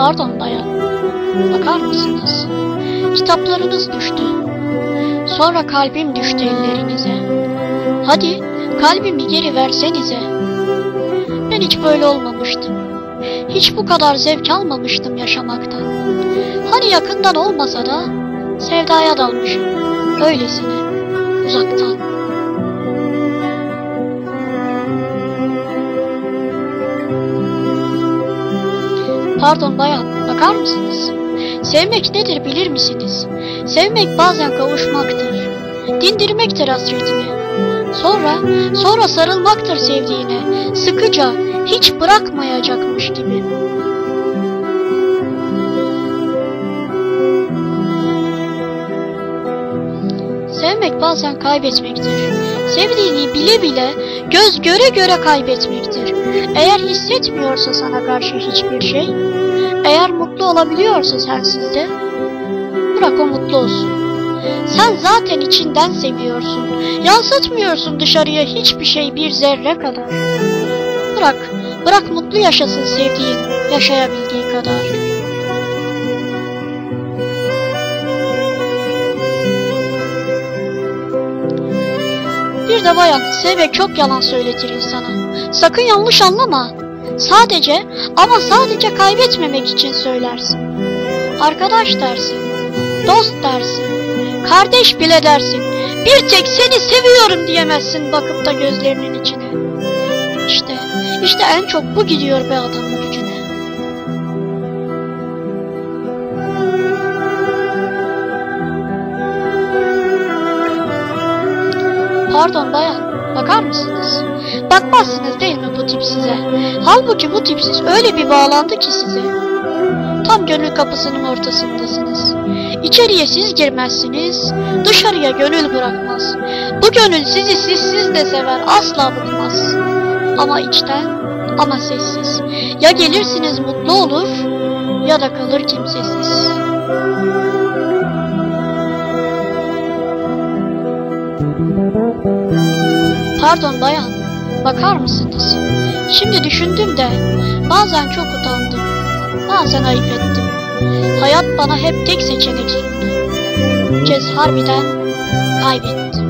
Pardon bayan. Bakar mısınız? Kitaplarınız düştü. Sonra kalbim düştü ellerinize. Hadi kalbimi geri versenize. Ben hiç böyle olmamıştım. Hiç bu kadar zevk almamıştım yaşamaktan. Hani yakından olmasa da sevdaya dalmışım. Öylesine uzaktan. Pardon bayan, bakar mısınız? Sevmek nedir bilir misiniz? Sevmek bazen kavuşmaktır. Dindirmektir hasretini. Sonra, sonra sarılmaktır sevdiğine. Sıkıca, hiç bırakmayacakmış gibi. Sevmek bazen kaybetmektir. Sevdiğini bile bile, göz göre göre kaybetmektir. Eğer hissetmiyorsa sana karşı hiçbir şey, eğer mutlu olabiliyorsa sensizde, bırak o mutlu olsun. Sen zaten içinden seviyorsun. Yansıtmıyorsun dışarıya hiçbir şey bir zerre kadar. Bırak, bırak mutlu yaşasın sevdiğin, yaşayabildiği kadar. Bir de bayan, sevmek çok yalan söyletir insana. Sakın yanlış anlama. Sadece ama sadece kaybetmemek için söylersin. Arkadaş dersin, dost dersin, kardeş bile dersin. Bir tek seni seviyorum diyemezsin bakıp da gözlerinin içine. İşte, işte en çok bu gidiyor be adamın gücüne. Pardon bayan, bakar mısınız? Bakmazsınız değil mi bu tip size? Halbuki bu tipsiz öyle bir bağlandı ki size. Tam gönül kapısının ortasındasınız. İçeriye siz girmezsiniz, dışarıya gönül bırakmaz. Bu gönül sizi sizsiz de sever, asla bıkmaz. Ama içten, ama sessiz. Ya gelirsiniz mutlu olur, ya da kalır kimsesiz. Pardon bayan, bakar mısınız? Şimdi düşündüm de bazen çok utandım, bazen ayıp ettim. Hayat bana hep tek seçenek sundu. Kez harbiden kaybettim.